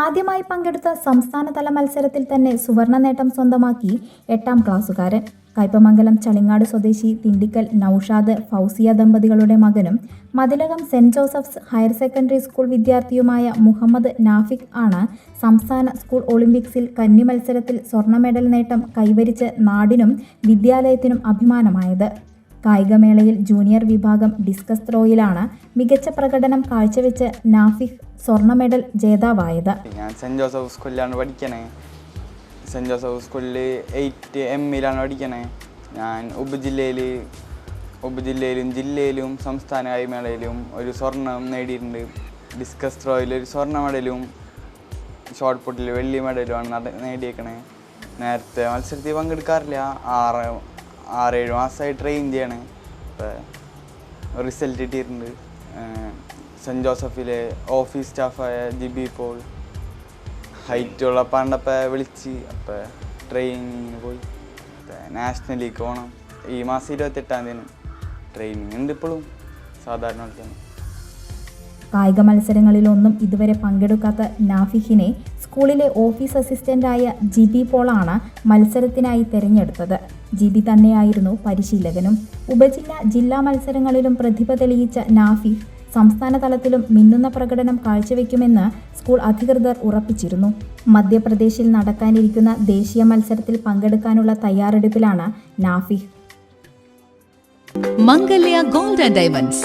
ആദ്യമായി പങ്കെടുത്ത സംസ്ഥാനതല മത്സരത്തിൽ തന്നെ സുവർണ നേട്ടം സ്വന്തമാക്കി എട്ടാം ക്ലാസ്സുകാരൻ. കയ്പമംഗലം ചളിങ്ങാട് സ്വദേശി തിണ്ടിക്കൽ നൌഷാദ് ഫൗസിയ ദമ്പതികളുടെ മകനും Mathilakam Saint Joseph's higher secondary school വിദ്യാർത്ഥിയുമായ Muhammad Nafih ആണ് സംസ്ഥാന സ്കൂൾ ഒളിമ്പിക്സിൽ കന്നി മത്സരത്തിൽ സ്വർണ മെഡൽ നേട്ടം കൈവരിച്ച് നാടിനും വിദ്യാലയത്തിനും അഭിമാനമായത്. കായികമേളയിൽ ജൂനിയർ വിഭാഗം ഡിസ്കസ് ത്രോയിലാണ് മികച്ച പ്രകടനം കാഴ്ചവെച്ച് നാഫിഹ് സ്വർണ മെഡൽ ജേതാവായത്. ഞാൻ സെന്റ് ജോസഫ് സ്കൂളിലാണ് പഠിക്കണേ. സെന്റ് ജോസഫ് സ്കൂളിൽ എയ്റ്റ് എമ്മിലാണ് പഠിക്കണേ. ഞാൻ ഉപജില്ലയിൽ ഉപജില്ലയിലും ജില്ലയിലും സംസ്ഥാന കായികമേളയിലും ഒരു സ്വർണം നേടിയിട്ടുണ്ട്. ഡിസ്കസ് ത്രോയിൽ ഒരു സ്വർണ മെഡലും ഷോർട്ട് പുട്ടിൽ വെള്ളി മെഡലുമാണ് നട നേടിയേക്കണേ. നേരത്തെ മത്സരത്തിൽ പങ്കെടുക്കാറില്ല. ആറ് ആറേഴ് മാസമായി ട്രെയിൻ ചെയ്യാണ് ഇപ്പോൾ റിസൾട്ട് കിട്ടിയിട്ടുണ്ട്. സെന്റ് ജോസഫിലെ ഓഫീസ് സ്റ്റാഫായ ജിബി പോൾ ഹൈറ്റ് ഉള്ള പണ്ടപ്പോൾ വിളിച്ച് അപ്പോൾ ട്രെയിനിങ്ങിന് പോയി. നാഷണലിലേക്ക് പോകണം ഈ മാസം ഇരുപത്തെട്ടാം തീയതി ട്രെയിനിങ് ഉണ്ട് ഇപ്പോഴും സാധാരണ കായിക മത്സരങ്ങളിലൊന്നും ഇതുവരെ പങ്കെടുക്കാത്ത നാഫിഹിനെ സ്കൂളിലെ ഓഫീസ് അസിസ്റ്റന്റായ ജിബി പോളാണ് മത്സരത്തിനായി തെരഞ്ഞെടുത്തത്. ജിബി തന്നെയായിരുന്നു പരിശീലകനും. ഉപജില്ല ജില്ലാ മത്സരങ്ങളിലും പ്രതിഭ തെളിയിച്ച നാഫിഹ് സംസ്ഥാന തലത്തിലും മിന്നുന്ന പ്രകടനം കാഴ്ചവെക്കുമെന്ന് സ്കൂൾ അധികൃതർ ഉറപ്പിച്ചിരുന്നു. മധ്യപ്രദേശിൽ നടക്കാനിരിക്കുന്ന ദേശീയ മത്സരത്തിൽ പങ്കെടുക്കാനുള്ള തയ്യാറെടുപ്പിലാണ് Nafih Mangalya gold and diamonds.